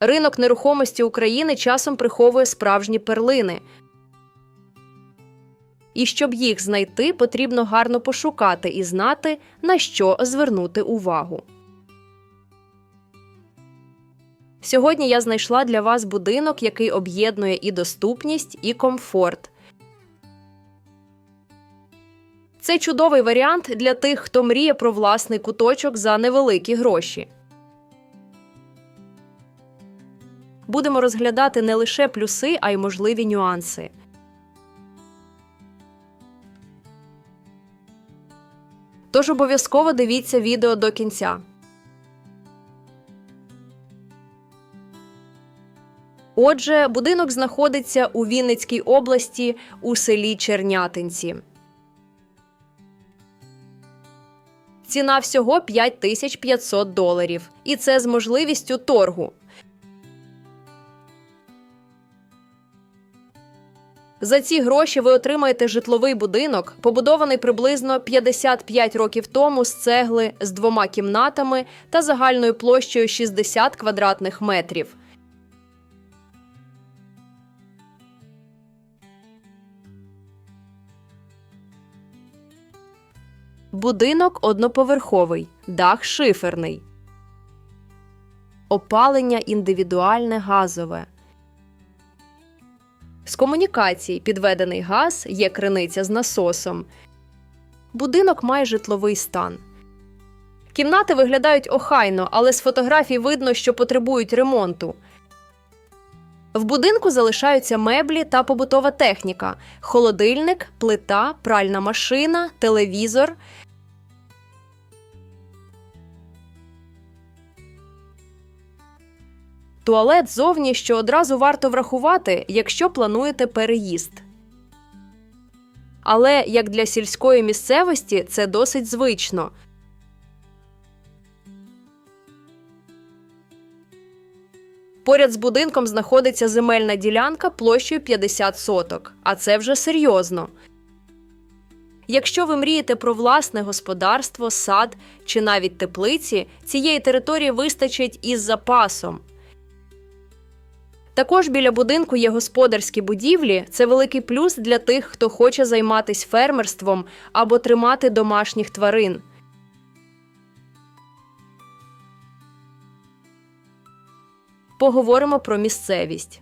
Ринок нерухомості України часом приховує справжні перлини. І щоб їх знайти, потрібно гарно пошукати і знати, на що звернути увагу. Сьогодні я знайшла для вас будинок, який об'єднує і доступність, і комфорт. Це чудовий варіант для тих, хто мріє про власний куточок за невеликі гроші. Будемо розглядати не лише плюси, а й можливі нюанси. Тож обов'язково дивіться відео до кінця. Отже, будинок знаходиться у Вінницькій області у селі Чернятинці. Ціна всього 5500 доларів. І це з можливістю торгу. За ці гроші ви отримаєте житловий будинок, побудований приблизно 55 років тому з цегли з двома кімнатами та загальною площею 60 квадратних метрів. Будинок одноповерховий, дах шиферний. Опалення індивідуальне газове. З комунікацій підведений газ, є криниця з насосом. Будинок має житловий стан. Кімнати виглядають охайно, але з фотографій видно, що потребують ремонту. В будинку залишаються меблі та побутова техніка: холодильник, плита, пральна машина, телевізор. Туалет зовні, що одразу варто врахувати, якщо плануєте переїзд. Але як для сільської місцевості це досить звично. Поряд з будинком знаходиться земельна ділянка площею 50 соток, а це вже серйозно. Якщо ви мрієте про власне господарство, сад чи навіть теплиці, цієї території вистачить із запасом. Також біля будинку є господарські будівлі. Це великий плюс для тих, хто хоче займатися фермерством або тримати домашніх тварин. Поговоримо про місцевість.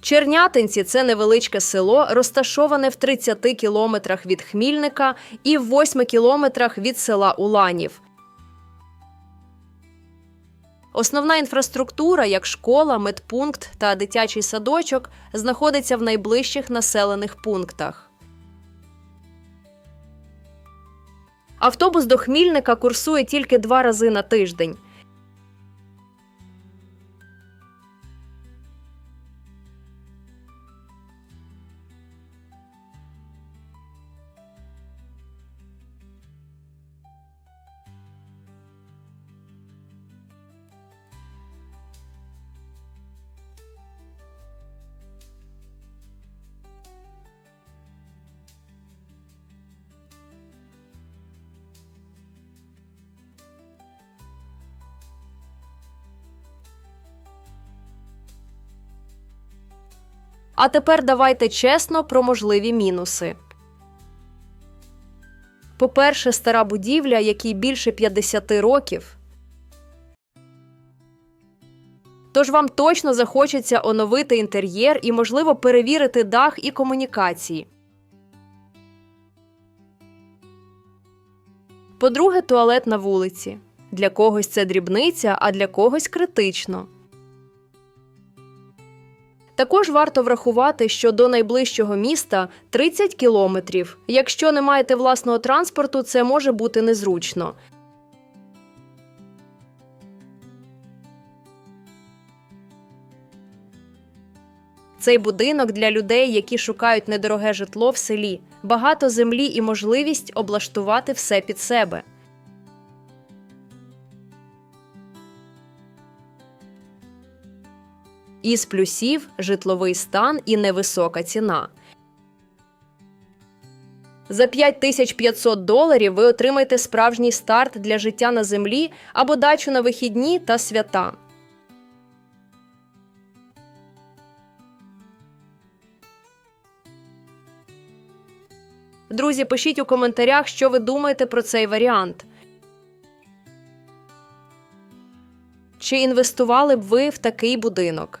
Чернятинці це невеличке село, розташоване в 30 кілометрах від Хмільника і в 8 кілометрах від села Уланів. Основна інфраструктура, як школа, медпункт та дитячий садочок, знаходиться в найближчих населених пунктах. Автобус до Хмільника курсує тільки два рази на тиждень. А тепер давайте чесно про можливі мінуси. По-перше, стара будівля, якій більше 50 років. Тож вам точно захочеться оновити інтер'єр і, можливо, перевірити дах і комунікації. По-друге, туалет на вулиці. Для когось це дрібниця, а для когось критично. Також варто врахувати, що до найближчого міста 30 кілометрів. Якщо не маєте власного транспорту, це може бути незручно. Цей будинок для людей, які шукають недороге житло в селі, багато землі і можливість облаштувати все під себе. Із плюсів житловий стан і невисока ціна. За 5500 доларів ви отримаєте справжній старт для життя на землі або дачу на вихідні та свята. Друзі, пишіть у коментарях, що ви думаєте про цей варіант. Чи інвестували б ви в такий будинок?